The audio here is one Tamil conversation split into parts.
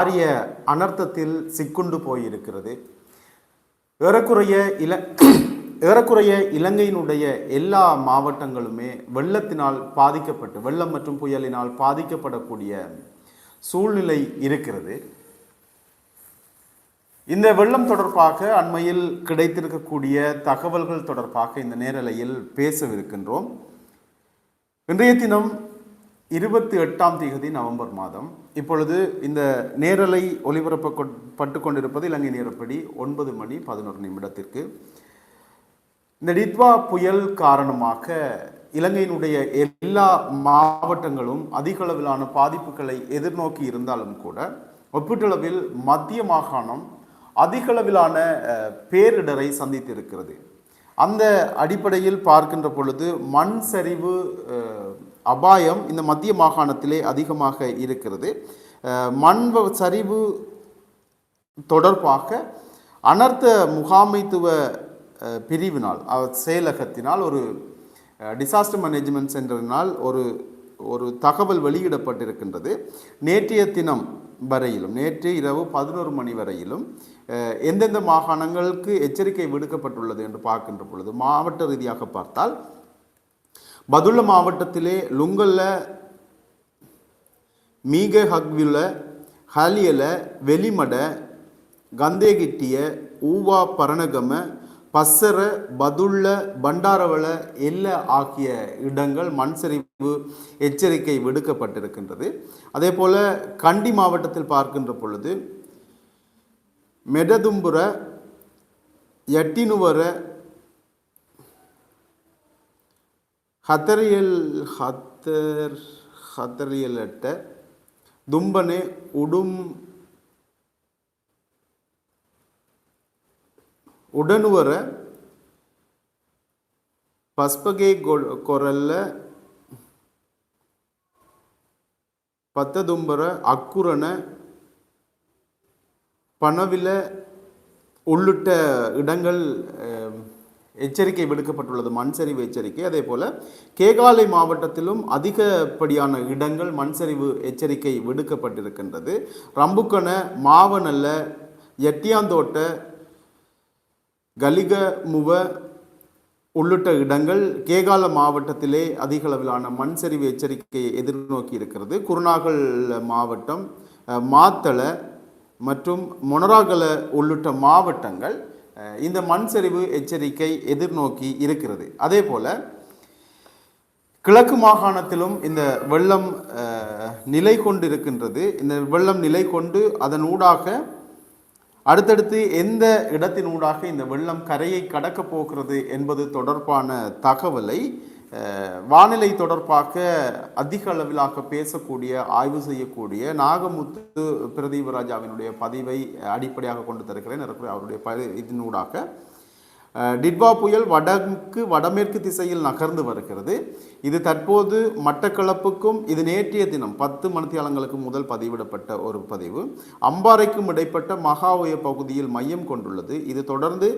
பாரிய அனர்த்தத்தில் சிக்குண்டு போயிருக்கிறது. ஏறக்குறைய இல ஏறக்குறைய இலங்கையினுடைய எல்லா மாவட்டங்களுமே வெள்ளத்தினால் பாதிக்கப்பட்டு வெள்ளம் மற்றும் புயலினால் பாதிக்கப்படக்கூடிய சூழ்நிலை இருக்கிறது. இந்த வெள்ளம் தொடர்பாக அண்மையில் கிடைத்திருக்கக்கூடிய தகவல்கள் தொடர்பாக இந்த நேரலையில் பேசவிருக்கின்றோம். இன்றைய தினம் இருபத்தி எட்டாம் தேதி நவம்பர் மாதம். இப்பொழுது இந்த நேரலை ஒளிபரப்பப்பட்டு கொண்டிருப்பது இலங்கை நேரப்படி ஒன்பது மணி பதினோரு நிமிடத்திற்கு. இந்த டிட்வா புயல் காரணமாக இலங்கையினுடைய எல்லா மாவட்டங்களும் அதிக அளவிலான பாதிப்புகளை எதிர்நோக்கி இருந்தாலும் கூட ஒப்பீட்டளவில் மத்திய மாகாணம் அதிக அளவிலான பேரிடரை சந்தித்திருக்கிறது. அந்த அடிப்படையில் பார்க்கின்ற பொழுது மண் சரிவு அபாயம் இந்த மத்திய மாகாணத்திலே அதிகமாக இருக்கிறது. அஹ், மண் சரிவு தொடர்பாக அனர்த்த முகாமைத்துவ பிரிவினால் செயலகத்தினால் ஒரு டிசாஸ்டர் மேனேஜ்மெண்ட் சென்டரினால் ஒரு ஒரு தகவல் வெளியிடப்பட்டிருக்கின்றது. நேற்றைய தினம் வரையிலும் நேற்று இரவு பதினோரு மணி வரையிலும் எந்தெந்த மாகாணங்களுக்கு எச்சரிக்கை விடுக்கப்பட்டுள்ளது என்று பார்க்கின்ற பொழுது மாவட்ட ரீதியாக பார்த்தால் பதுள்ள மாவட்டத்திலே லுங்கல்ல மீக ஹக்வில ஹலியல வெளிமட கந்தேகிட்டிய ஊவா பரணகம பசர பதுள்ள பண்டாரவள எல்ல ஆகிய இடங்கள் மண் சரிவு எச்சரிக்கை விடுக்கப்பட்டிருக்கின்றது. அதே போல் கண்டி மாவட்டத்தில் பார்க்கின்ற பொழுது மெடதும்புர எட்டினுவர ஹத்தரியல் ஹத்தர் ஹத்தரியலட்ட தும்பனே உடும் உடனுவர பஸ்பகே கொரல்ல பத்ததும்பர அக்குரன பணவில உள்ளிட்ட இடங்கள் எச்சரிக்கை விடுக்கப்பட்டுள்ளது. மண் சரிவு எச்சரிக்கை. அதே போல் கேகாலை மாவட்டத்திலும் அதிகப்படியான இடங்கள் மண் சரிவு எச்சரிக்கை விடுக்கப்பட்டிருக்கின்றது. ரம்புக்கண மாவனல்ல எட்டியாந்தோட்ட கலிகமுவ உள்ளிட்ட இடங்கள் கேகால மாவட்டத்திலே அதிக அளவிலான மண் சரிவு எச்சரிக்கையை எதிர்நோக்கி இருக்கிறது. குருநாகல் மாவட்டம் மாத்தள மற்றும் மொனராகல உள்ளிட்ட மாவட்டங்கள் இந்த மண் சரிவு எச்சரிக்கை எதிர்நோக்கி இருக்கிறது. அதே போல கிழக்கு மாகாணத்திலும் இந்த வெள்ளம் நிலை கொண்டு இருக்கின்றது இந்த வெள்ளம் நிலை கொண்டு அதன் ஊடாக அடுத்தடுத்து எந்த இடத்தினூடாக இந்த வெள்ளம் கரையை கடக்கப் போகிறது என்பது தொடர்பான தகவலை வானிலை தொடர்பாக அதிக அளவிலாக பேசக்கூடிய ஆய்வு செய்யக்கூடிய நாகமுத்து பிரதீபராஜாவினுடைய பதிவை அடிப்படையாக கொண்டு தருகிறேன். இருக்கிற அவருடைய ப இதனூடாக டிட்வா புயல் வடக்கு வடமேற்கு திசையில் நகர்ந்து வருகிறது. இது தற்போது மட்டக்களப்புக்கும் இது நேற்றைய தினம் பத்து மணித்தியாலங்களுக்கு முதல் பதிவிடப்பட்ட ஒரு பதிவு. அம்பாறைக்கும் இடைப்பட்ட மகாவய பகுதியில் மையம் கொண்டுள்ளது. இது தொடர்ந்து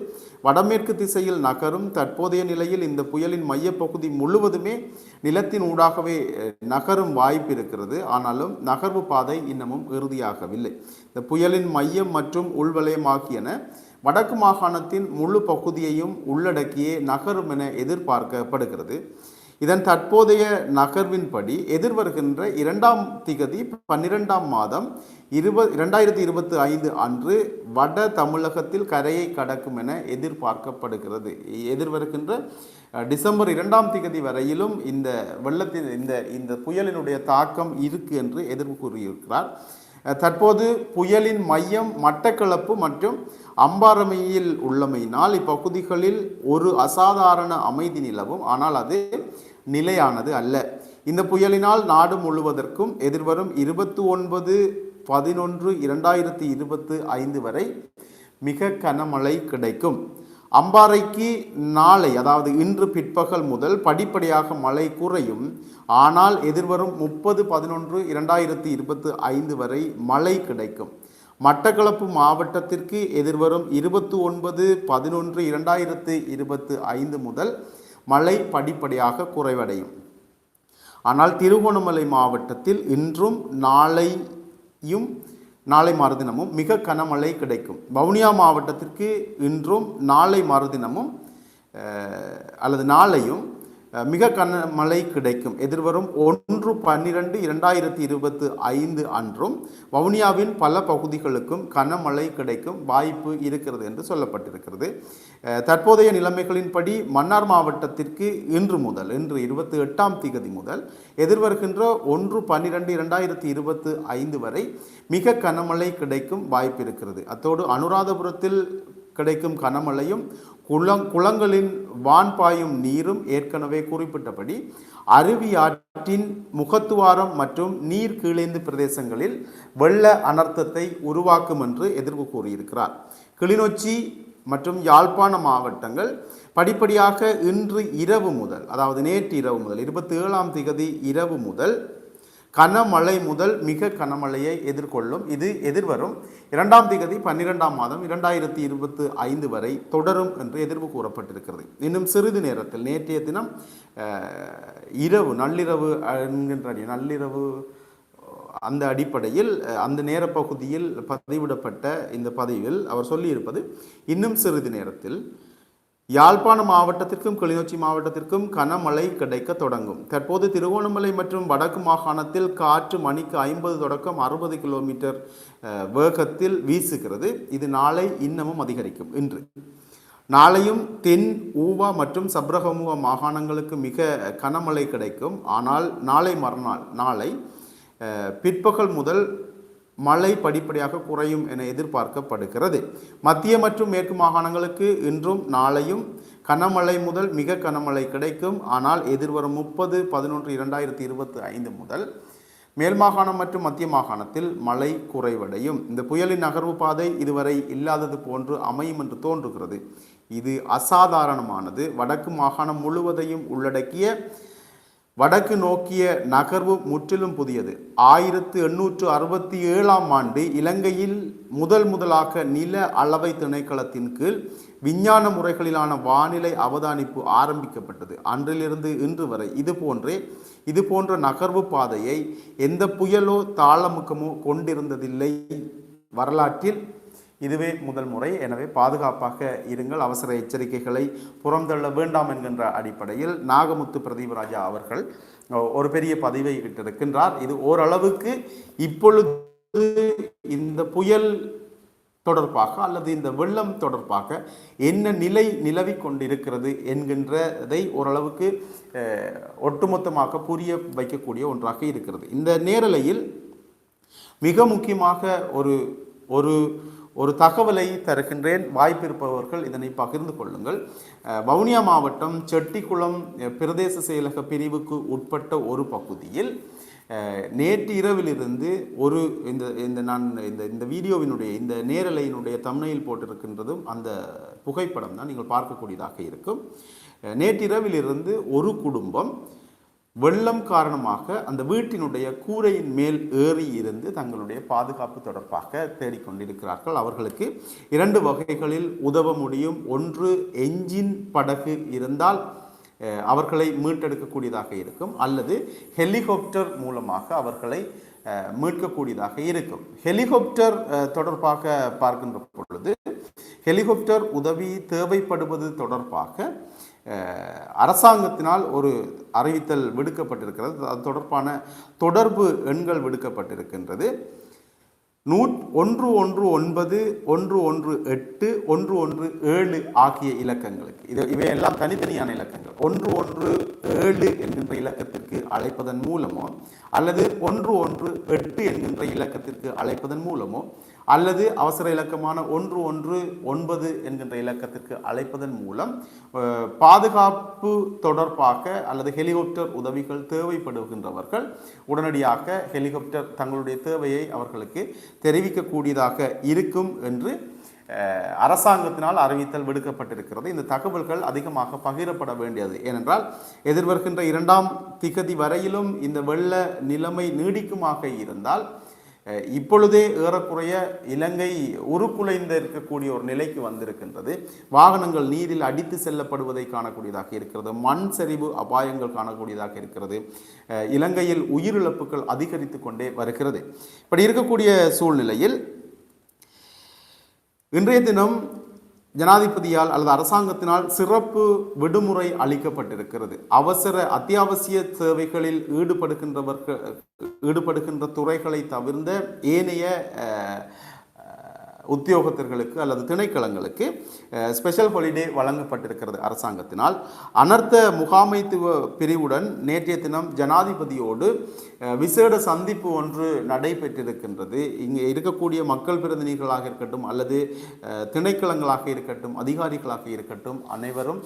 வடமேற்கு திசையில் நகரும். தற்போதைய நிலையில் இந்த புயலின் மையப்பகுதி முழுவதுமே நிலத்தின் ஊடாகவே நகரும் வாய்ப்பு இருக்கிறது. ஆனாலும் நகர்வு பாதை இன்னமும் இறுதியாகவில்லை. இந்த புயலின் மையம் மற்றும் உள்வலயம் ஆகியன வடக்கு மாகாணத்தின் முழு பகுதியையும் உள்ளடக்கியே நகரும் என எதிர்பார்க்கப்படுகிறது. இதன் தற்போதைய நகர்வின்படி எதிர்வருகின்ற இரண்டாம் திகதி பன்னிரெண்டாம் மாதம் இருப இரண்டாயிரத்தி இருபத்தி ஐந்து அன்று வட தமிழகத்தில் கரையை கடக்கும் என எதிர்பார்க்கப்படுகிறது. எதிர்வருகின்ற டிசம்பர் இரண்டாம் திகதி வரையிலும் இந்த வெள்ளத்தின் இந்த இந்த புயலினுடைய தாக்கம் இருக்கு என்று எதிர்ப்பு கூறியிருக்கிறார். தற்போது புயலின் மையம் மட்டக்களப்பு மற்றும் அம்பாரமையில் உள்ளமையினால் இப்பகுதிகளில் ஒரு அசாதாரண அமைதி நிலவும். ஆனால் அது நிலையானது அல்ல. இந்த புயலினால் நாடு முழுவதற்கும் எதிர்வரும் இருபத்தி ஒன்பது பதினொன்று இரண்டாயிரத்தி இருபத்து ஐந்து வரை மிக கனமழை கிடைக்கும். அம்பாறைக்கு நாளை அதாவது இன்று பிற்பகல் முதல் படிப்படியாக மழை குறையும். ஆனால் எதிர்வரும் முப்பது பதினொன்று இரண்டாயிரத்தி இருபத்து ஐந்து வரை மழை கிடைக்கும். மட்டக்களப்பு மாவட்டத்திற்கு எதிர்வரும் இருபத்தி ஒன்பது பதினொன்று இரண்டாயிரத்து இருபத்து ஐந்து முதல் மழை படிப்படியாக குறைவடையும். ஆனால் திருகோணமலை மாவட்டத்தில் இன்றும் நாளையும் நாளை மறுதினமும் மிக கனமழை கிடைக்கும். வவுனியா மாவட்டத்திற்கு இன்றும் நாளை மறுதினமும் அல்லது நாளையும் மிக மிக கனமழை கிடைக்கும். எதிர்வரும் ஒன்று பன்னிரண்டு இரண்டாயிரத்தி இருபத்து ஐந்து அன்றும் வவுனியாவின் பல பகுதிகளுக்கும் கனமழை கிடைக்கும் வாய்ப்பு இருக்கிறது என்று சொல்லப்பட்டிருக்கிறது. தற்போதைய நிலைமைகளின்படி மன்னார் மாவட்டத்திற்கு இன்று முதல் இன்று இருபத்தி எட்டாம் திகதி முதல் எதிர்வருகின்ற ஒன்று பன்னிரண்டு இரண்டாயிரத்தி இருபத்து ஐந்து வரை மிக கனமழை கிடைக்கும் வாய்ப்பு இருக்கிறது. அத்தோடு அனுராதபுரத்தில் கிடைக்கும் கனமழையும் குளங் குளங்களின் வான் பாயும் நீரும் ஏற்கனவே குறிப்பிட்டபடி அருவி ஆற்றின் முகத்துவாரம் மற்றும் நீர் கீழேந்து பிரதேசங்களில் வெள்ள அனர்த்தத்தை உருவாக்கும் என்று எதிர்ப்பு கூறியிருக்கிறார். கிளிநொச்சி மற்றும் யாழ்ப்பாண மாவட்டங்கள் படிப்படியாக இன்று இரவு முதல் அதாவது நேற்று இரவு முதல் இருபத்தி ஏழாம் திகதி இரவு முதல் கனமழை முதல் மிக கனமழையை எதிர்கொள்ளும். இது எதிர்வரும். இரண்டாம் திகதி பன்னிரெண்டாம் மாதம் இரண்டாயிரத்தி இருபத்து ஐந்து வரை தொடரும் என்று எதிர்வு கூறப்பட்டிருக்கிறது. இன்னும் சிறிது நேரத்தில் நேற்றைய தினம் இரவு நள்ளிரவு என்கின்ற நள்ளிரவு அந்த அடிப்படையில் அந்த நேரப்பகுதியில் பதிவிடப்பட்ட இந்த பதிவில் அவர் சொல்லியிருப்பது இன்னும் சிறிது நேரத்தில் யாழ்ப்பாண மாவட்டத்திற்கும் கிளிநொச்சி மாவட்டத்திற்கும் கனமழை கிடைக்க தொடங்கும். தற்போது திருகோணமலை மற்றும் வடக்கு மாகாணத்தில் காற்று மணிக்கு ஐம்பது தொடக்கம் அறுபது கிலோமீட்டர் வேகத்தில் வீசுகிறது. இது நாளை இன்னமும் அதிகரிக்கும். இன்று நாளையும் தென் ஊவா மற்றும் சப்ரகமுக மாகாணங்களுக்கு மிக கனமழை கிடைக்கும். ஆனால் நாளை மறுநாள் நாளை பிற்பகல் முதல் மழை படிப்படியாக குறையும் என எதிர்பார்க்கப்படுகிறது. மத்திய மற்றும் மேற்கு மாகாணங்களுக்கு இன்றும் நாளையும் கனமழை முதல் மிக கனமழை கிடைக்கும். ஆனால் எதிர்வரும் முப்பது பதினொன்று இரண்டாயிரத்தி இருபத்தி ஐந்து முதல் மேல் மாகாணம் மற்றும் மத்திய மாகாணத்தில் மழை குறைவடையும். இந்த புயலின் நகர்வு பாதை இதுவரை இல்லாதது போன்று அமையும் என்று தோன்றுகிறது. இது அசாதாரணமானது. வடக்கு மாகாணம் முழுவதையும் உள்ளடக்கிய வடக்கு நோக்கிய நகர்வு முற்றிலும் புதியது. ஆயிரத்து எண்ணூற்று அறுபத்தி ஏழாம் ஆண்டு இலங்கையில் முதல் முதலாக நில அளவை திணைக்களத்தின் கீழ் விஞ்ஞான முறைகளிலான வானிலை அவதானிப்பு ஆரம்பிக்கப்பட்டது. அன்றிலிருந்து இன்று வரை இது போன்றே இது போன்ற நகர்வு பாதையை எந்த புயலோ தாளமுக்கமோ கொண்டிருந்ததில்லை. வரலாற்றில் இதுவே முதல் முறை. எனவே பாதுகாப்பாக இருங்கள். அவசர எச்சரிக்கைகளை புறந்தள்ள வேண்டாம் என்கின்ற அடிப்படையில் நாகமுத்து பிரதீபராஜா அவர்கள் ஒரு பெரிய பதிவை இட்டிருக்கின்றார். இது ஓரளவுக்கு இப்பொழுது இந்த புயல் தொடர்பாக அல்லது இந்த வெள்ளம் தொடர்பாக என்ன நிலை நிலவி கொண்டிருக்கிறது என்கின்றதை ஓரளவுக்கு ஒட்டுமொத்தமாக புரிய வைக்கக்கூடிய ஒன்றாக இருக்கிறது. இந்த நேரலையில் மிக முக்கியமாக ஒரு ஒரு ஒரு தகவலை தருகின்றேன். வாய்ப்பிருப்பவர்கள் இதனை பகிர்ந்து கொள்ளுங்கள். வவுனியா மாவட்டம் செட்டிக்குளம் பிரதேச செயலக பிரிவுக்கு உட்பட்ட ஒரு பகுதியில் நேற்று இரவிலிருந்து ஒரு இந்த இந்த நான் இந்த இந்த வீடியோவினுடைய இந்த நேரலையினுடைய தம்னையில் போட்டிருக்கின்றதும் அந்த புகைப்படம் தான் நீங்கள் பார்க்கக்கூடியதாக இருக்கும். நேற்றிரவிலிருந்து ஒரு குடும்பம் வெள்ளம் காரணமாக அந்த வீட்டினுடைய கூரையின் மேல் ஏறி இருந்து தங்களுடைய பாதுகாப்பு தொடர்பாக தேடிக்கொண்டிருக்கிறார்கள். அவர்களுக்கு இரண்டு வகைகளில் உதவ முடியும். ஒன்று என்ஜின் படகு இருந்தால் அவர்களை மீட்டெடுக்கக்கூடியதாக இருக்கும். அல்லது ஹெலிகாப்டர் மூலமாக அவர்களை மீட்கக்கூடியதாக இருக்கும். ஹெலிகாப்டர் தொடர்பாக பார்க்கின்ற பொழுது ஹெலிகாப்டர் உதவி தேவைப்படுவது தொடர்பாக அரசாங்கத்தினால் ஒரு அறிவித்தல் விடுக்கப்பட்டிருக்கிறது. அது தொடர்பான தொடர்பு எண்கள் விடுக்கப்பட்டிருக்கின்றது. நூ ஒன்று ஒன்று ஒன்பது ஒன்று ஒன்று எட்டு ஒன்று ஒன்று ஏழு ஆகிய இலக்கங்களுக்கு இது இவையெல்லாம் தனித்தனியான இலக்கங்கள். ஒன்று ஒன்று ஏழு என்கின்ற இலக்கத்திற்கு அழைப்பதன் மூலமோ அல்லது ஒன்று ஒன்று எட்டு என்கின்ற இலக்கத்திற்கு அழைப்பதன் மூலமோ அல்லது அவசர இலக்கமான ஒன்று ஒன்று ஒன்பது என்கின்ற இலக்கத்திற்கு அழைப்பதன் மூலம் பாதுகாப்பு தொடர்பாக அல்லது ஹெலிகாப்டர் உதவிகள் தேவைப்படுகின்றவர்கள் உடனடியாக ஹெலிகாப்டர் தங்களுடைய தேவையை அவர்களுக்கு தெரிவிக்கக்கூடியதாக இருக்கும் என்று அரசாங்கத்தினால் அறிவித்தல் விடுக்கப்பட்டிருக்கிறது. இந்த தகவல்கள் அதிகமாக பகிரப்பட வேண்டியது. ஏனென்றால் எதிர்வருகின்ற இரண்டாம் திகதி வரையிலும் இந்த வெள்ள நிலைமை நீடிக்குமாக இருந்தால் இப்பொழுதே ஏறக்குறைய இலங்கை உருக்குலைந்து இருக்கக்கூடிய ஒரு நிலைக்கு வந்திருக்கின்றது. வாகனங்கள் நீரில் அடித்து செல்லப்படுவதை காணக்கூடியதாக இருக்கிறது. மண் சரிவு அபாயங்கள் காணக்கூடியதாக இருக்கிறது. இலங்கையில் உயிரிழப்புகள் அதிகரித்து கொண்டே வருகிறது. இப்படி இருக்கக்கூடிய சூழ்நிலையில் இன்றைய தினம் ஜனாதிபதியால் அல்லது அரசாங்கத்தினால் சிறப்பு விடுமுறை அளிக்கப்பட்டிருக்கிறது. அவசர அத்தியாவசிய சேவைகளில் ஈடுபடுகின்றவர்கள் ஈடுபடுகின்ற துறைகளை தவிர்ந்த ஏனைய உத்தியோகத்தர்களுக்கு அல்லது திணைக்களங்களுக்கு ஸ்பெஷல் ஹாலிடே வழங்கப்பட்டிருக்கிறது அரசாங்கத்தினால். அனர்த்த முகாமைத்துவ பிரிவுடன் நேற்றைய தினம் ஜனாதிபதியோடு விசேட சந்திப்பு ஒன்று நடைபெற்றிருக்கின்றது. இங்கே இருக்கக்கூடிய மக்கள் பிரதிநிதிகளாக இருக்கட்டும் அல்லது திணைக்களங்களாக இருக்கட்டும் அதிகாரிகளாக இருக்கட்டும் அனைவரும்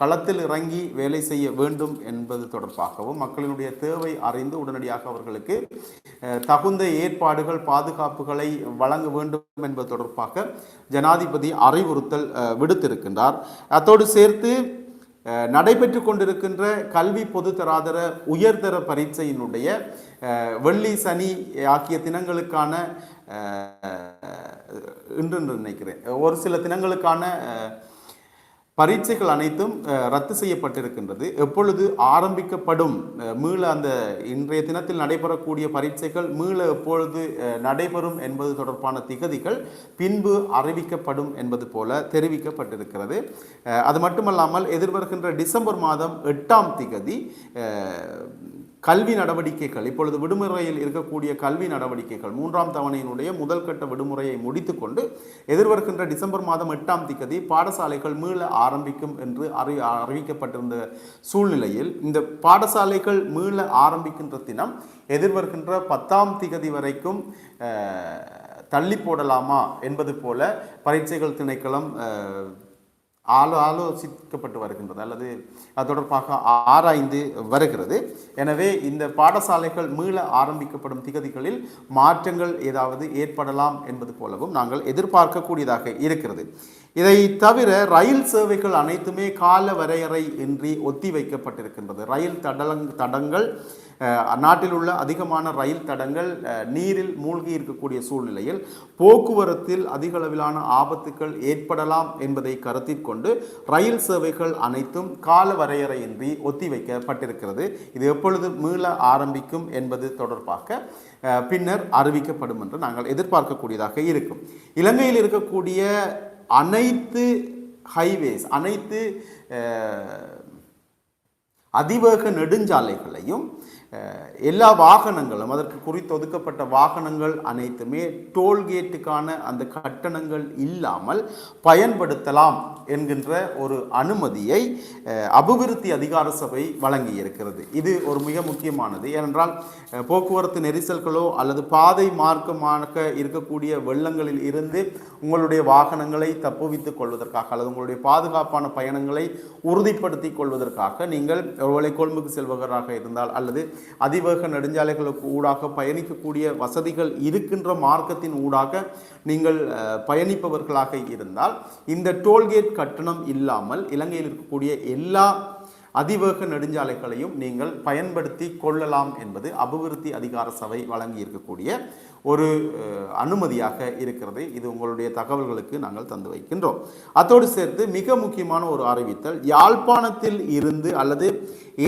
களத்தில் இறங்கி வேலை செய்ய வேண்டும் என்பது தொடர்பாகவும் மக்களினுடைய தேவை அறிந்து உடனடியாக அவர்களுக்கு தகுந்த ஏற்பாடுகள் பாதுகாப்புகளை வழங்க வேண்டும் என்பது தொடர்பாக ஜனாதிபதி அறிவுறுத்தல் விடுத்திருக்கின்றார். அத்தோடு சேர்த்து நடைபெற்று கொண்டிருக்கின்ற கல்வி பொதுத்தராதர உயர்தர பரீட்சையினுடைய வெள்ளி சனி ஆகிய தினங்களுக்கான இன்று என்று நினைக்கிறேன். ஒரு சில தினங்களுக்கான பரீட்சைகள் அனைத்தும் ரத்து செய்யப்பட்டிருக்கின்றது. எப்பொழுது ஆரம்பிக்கப்படும் மீள அந்த இன்றைய தினத்தில் நடைபெறக்கூடிய பரீட்சைகள் மீள எப்பொழுது நடைபெறும் என்பது தொடர்பான திகதிகள் பின்பு அறிவிக்கப்படும் என்பது போல தெரிவிக்கப்பட்டிருக்கிறது. அது மட்டுமல்லாமல் எதிர்வருகின்ற டிசம்பர் மாதம் எட்டாம் திகதி கல்வி நடவடிக்கைகள் இப்பொழுது விடுமுறையில் இருக்கக்கூடிய கல்வி நடவடிக்கைகள் மூன்றாம் தவணையினுடைய முதல் கட்ட விடுமுறையை முடித்துக்கொண்டு எதிர்வருகின்ற டிசம்பர் மாதம் எட்டாம் திகதி பாடசாலைகள் மீள ஆரம்பிக்கும் என்று அறி அறிவிக்கப்பட்டிருந்த சூழ்நிலையில் இந்த பாடசாலைகள் மீள ஆரம்பிக்கின்ற தினம் எதிர்வருகின்ற பத்தாம் திகதி வரைக்கும் தள்ளி போடலாமா என்பது போல பரீட்சைகள் திணைக்களம் ஆலோ ஆலோசிக்கப்பட்டு வருகின்றது அல்லது அது தொடர்பாக ஆராய்ந்து வருகிறது. எனவே இந்த பாடசாலைகள் மீள ஆரம்பிக்கப்படும் திகதிகளில் மாற்றங்கள் ஏதாவது ஏற்படலாம் என்பது போலவும் நாங்கள் எதிர்பார்க்கக்கூடியதாக இருக்கிறது. இதை தவிர ரயில் சேவைகள் அனைத்துமே கால வரையறை இன்றி ஒத்தி வைக்கப்பட்டிருக்கின்றது. ரயில் தடலங் தடங்கள் நாட்டில் உள்ள அதிகமான ரயில் தடங்கள் நீரில் மூழ்கி இருக்கக்கூடிய சூழ்நிலையில் போக்குவரத்தில் அதிக அளவிலான ஆபத்துக்கள் ஏற்படலாம் என்பதை கருத்தில் கொண்டு ரயில் சேவைகள் அனைத்தும் கால வரையறையின்றி ஒத்திவைக்கப்பட்டிருக்கிறது இது எப்பொழுது மீள ஆரம்பிக்கும் என்பது தொடர்பாக பின்னர் அறிவிக்கப்படும் என்று நாங்கள் எதிர்பார்க்கக்கூடியதாக இருக்கும். இலங்கையில் இருக்கக்கூடிய அனைத்து ஹைவேஸ் அனைத்து அதிவேக நெடுஞ்சாலைகளையும் எல்லா வாகனங்களும் அதற்கு குறித்து ஒதுக்கப்பட்ட வாகனங்கள் அனைத்துமே டோல்கேட்டுக்கான அந்த கட்டணங்கள் இல்லாமல் பயன்படுத்தலாம். என்கின்ற ஒரு அனுமதியை அபிவிருத்தி அதிகார சபை வழங்கி இருக்கிறது இது ஒரு மிக முக்கியமானது. ஏனென்றால் போக்குவரத்து நெரிசல்களோ அல்லது பாதை மார்க்கமாக இருக்கக்கூடிய வெள்ளங்களில் இருந்து உங்களுடைய வாகனங்களை தப்புவித்துக் கொள்வதற்காக அல்லது உங்களுடைய பாதுகாப்பான பயணங்களை உறுதிப்படுத்திக் கொள்வதற்காக நீங்கள் ஒருவேளை கொழும்புக்கு செல்பவராக இருந்தால் அல்லது அதிவேக நெடுஞ்சாலைகளுக்கு ஊடாக பயணிக்கக்கூடிய வசதிகள் இருக்கின்ற மார்க்கத்தின் ஊடாக நீங்கள் பயணிப்பவர்களாக இருந்தால் இந்த டோல்கேட் கட்டணம் இல்லாமல் இலங்கையில் இருக்கக்கூடிய எல்லா அதிவேக நெடுஞ்சாலைகளையும் நீங்கள் பயன்படுத்தி கொள்ளலாம் என்பது அபிவிருத்தி அதிகார சபை வழங்கி இருக்கக்கூடிய ஒரு அனுமதியாக இருக்கிறது இது உங்களுடைய தகவல்களுக்கு நாங்கள் தந்து வைக்கின்றோம். அதோடு சேர்த்து மிக முக்கியமான ஒரு அறிவித்தல் யாழ்ப்பாணத்தில் இருந்து அல்லது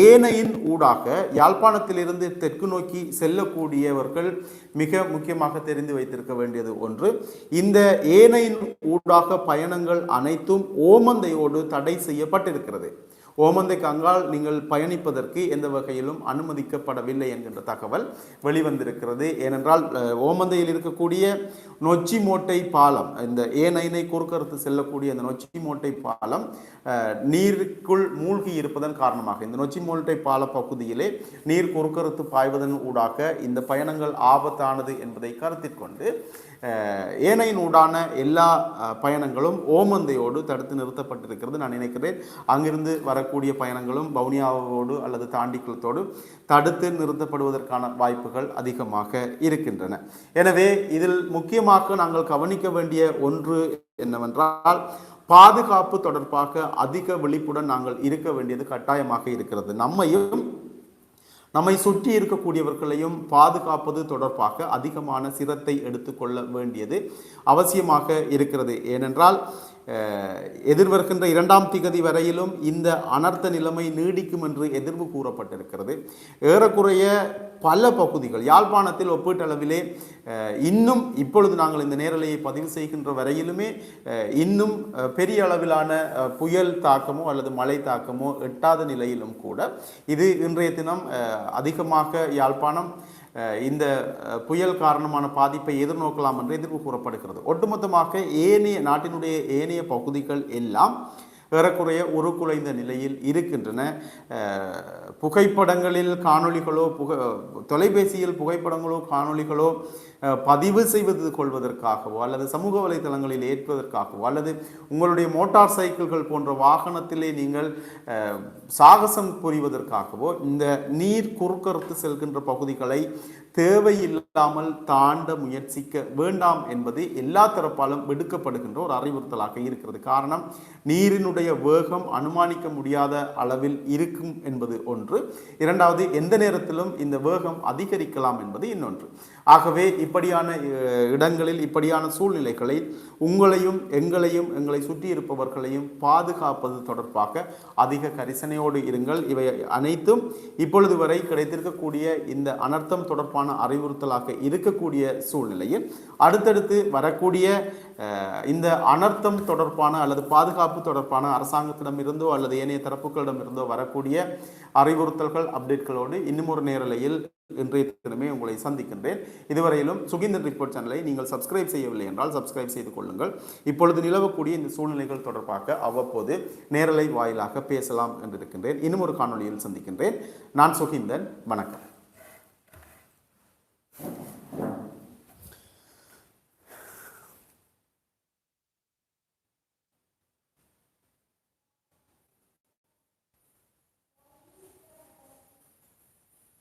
ஏனையின் ஊடாக யாழ்ப்பாணத்திலிருந்து தெற்கு நோக்கி செல்லக்கூடியவர்கள் மிக முக்கியமாக தெரிந்து வைத்திருக்க வேண்டியது ஒன்று. இந்த ஏனையின் ஊடாக பயணங்கள் அனைத்தும் ஓமந்தையோடு தடை செய்யப்பட்டிருக்கிறது. ஓமந்தை கங்கால் நீங்கள் பயணிப்பதற்கு எந்த வகையிலும் அனுமதிக்கப்படவில்லை என்கின்ற தகவல் வெளிவந்திருக்கிறது. ஏனென்றால் ஓமந்தையில் இருக்கக்கூடிய நொச்சி மோட்டை பாலம் இந்த ஏனைனை குறுக்கறுத்து செல்லக்கூடிய இந்த நொச்சி மோட்டை பாலம் நீருக்குள் மூழ்கி இருப்பதன் காரணமாக இந்த நொச்சி மோட்டை பால பகுதியிலே நீர் குறுக்கறுத்து பாய்வதன் ஊடாக இந்த பயணங்கள் ஆபத்தானது என்பதை கருத்தில் கொண்டு ஏனையினூடான எல்லா பயணங்களும் ஓமந்தையோடு தடுத்து நிறுத்தப்பட்டிருக்கிறது நான் நினைக்கிறேன். அங்கிருந்து வரக்கூடிய பயணங்களும் பவுனியாவோடு அல்லது தாண்டிக்குளத்தோடு தடுத்து நிறுத்தப்படுவதற்கான வாய்ப்புகள் அதிகமாக இருக்கின்றன. எனவே இதில் முக்கியமாக நாங்கள் கவனிக்க வேண்டிய ஒன்று என்னவென்றால் பாதுகாப்பு தொடர்பாக அதிக விழிப்புடன் நாங்கள் இருக்க வேண்டியது கட்டாயமாக இருக்கிறது. நம்மையும் நம்மை சுற்றி இருக்கக்கூடியவர்களையும் பாதுகாப்பது தொடர்பாக அதிகமான சிரத்தை எடுத்துக்கொள்ள வேண்டியது அவசியமாக இருக்கிறது. ஏனென்றால் எதிர்வருகின்ற இரண்டாம் திகதி வரையிலும் இந்த அனர்த்த நிலைமை நீடிக்கும் என்று எதிர்வு கூறப்பட்டிருக்கிறது. ஏறக்குறைய பல பகுதிகள் யாழ்ப்பாணத்தில் ஒப்பீட்டளவிலே இன்னும் இப்பொழுது நாங்கள் இந்த நேரலையை பதிவு செய்கின்ற வரையிலுமே இன்னும் பெரிய அளவிலான புயல் தாக்கமோ அல்லது மழை தாக்கமோ எட்டாத நிலையிலும் கூட இது இன்றைய தினம் அதிகமாக யாழ்ப்பாணம் இந்த புயல் காரணமான பாதிப்பை எதிர்நோக்கலாம் என்று எதிர்ப்பு கூறப்படுகிறது. ஒட்டுமொத்தமாக ஏனைய நாட்டினுடைய ஏனைய பகுதிகள் எல்லாம் ஏறக்குறைய உருக்குலைந்த நிலையில் இருக்கின்றன. புகைப்படங்களில் காணொளிகளோ புக தொலைபேசியில் புகைப்படங்களோ காணொளிகளோ பதிவு செய்வது கொள்வதற்காகவோ அல்லது சமூக வலைதளங்களில் ஏற்பதற்காகவோ அல்லது உங்களுடைய மோட்டார் சைக்கிள்கள் போன்ற வாகனத்திலே நீங்கள் சாகசம் புரிவதற்காகவோ இந்த நீர் குறுக்கறுத்து செல்கின்ற பகுதிகளை தேவையில்லாமல் தாண்ட முயற்சிக்க வேண்டாம் என்பது எல்லா தரப்பாலும் விடுக்கப்படுகின்ற ஒரு அறிவுறுத்தலாக இருக்கிறது. காரணம் நீரினுடைய வேகம் அனுமானிக்க முடியாத அளவில் இருக்கும் என்பது ஒன்று. இரண்டாவது எந்த நேரத்திலும் இந்த வேகம் அதிகரிக்கலாம் என்பது இன்னொன்று. ஆகவே இப்படியான இடங்களில் இப்படியான சூழ்நிலைகளை உங்களையும் எங்களையும் எங்களை சுற்றி இருப்பவர்களையும் பாதுகாப்பது தொடர்பாக அதிக கரிசனையோடு இருங்கள். இவை அனைத்தும் இப்பொழுது வரை கிடைத்திருக்கக்கூடிய இந்த அனர்த்தம் தொடர்பான அறிவுறுத்தலாக இருக்கக்கூடிய சூழ்நிலையில் அடுத்தடுத்து வரக்கூடிய இந்த அனர்த்தம் தொடர்பான அல்லது பாதுகாப்பு தொடர்பான அரசாங்கத்திடமிருந்தோ அல்லது ஏனைய தரப்புகளிடமிருந்தோ வரக்கூடிய அறிவுறுத்தல்கள் அப்டேட்களோடு இன்னும் ஒரு நேரலையில் இன்றைய தினமே உங்களை சந்திக்கின்றேன். இதுவரையிலும் சுகிந்தன் ரிப்போர்ட் சேனலை நீங்கள் சப்ஸ்கிரைப் செய்யவில்லை என்றால் சப்ஸ்கிரைப் செய்து கொள்ளுங்கள். இப்பொழுது நிலவக்கூடிய இந்த சூழ்நிலைகள் தொடர்பாக அவ்வப்போது நேரலை வாயிலாக பேசலாம் என்றிருக்கின்றேன். இன்னும் ஒரு காணொளியில் சந்திக்கின்றேன். நான் சுகிந்தன். வணக்கம்.